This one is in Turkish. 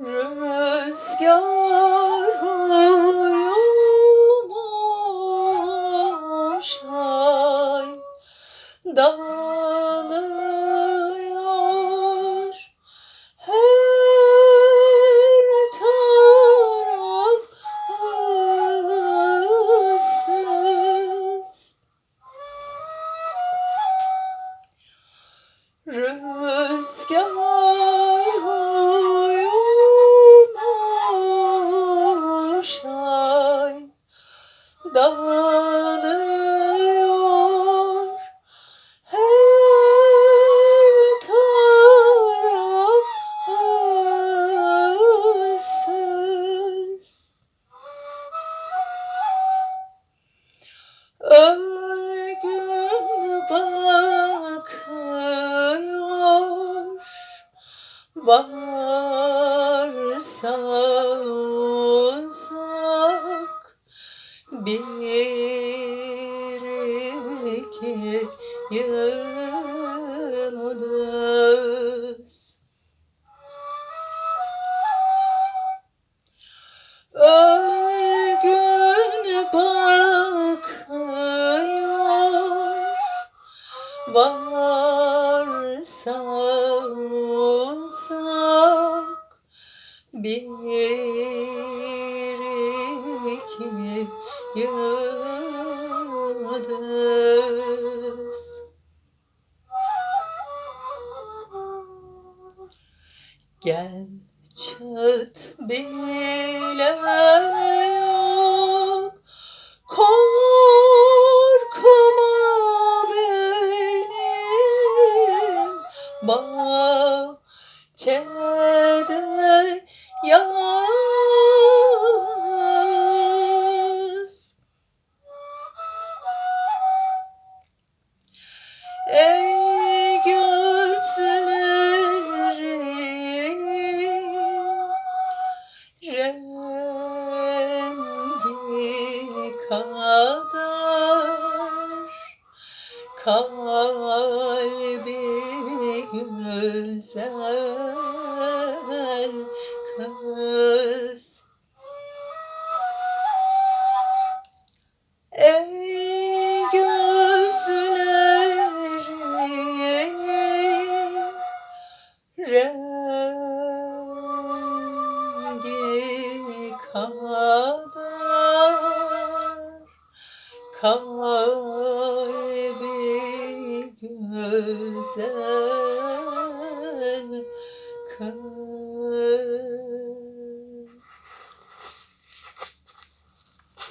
Rüzgar uyumuş ay. Da Ölgün bakıyor Varsa uzak bir iki yıldız Varsa uzak bir iki yıldız. Gel çat bile yok bahçede yalnız. Ey gözlerinin rengi kadar kalbi güzel kız. Ey gözlerinin rengi kadar özel kız.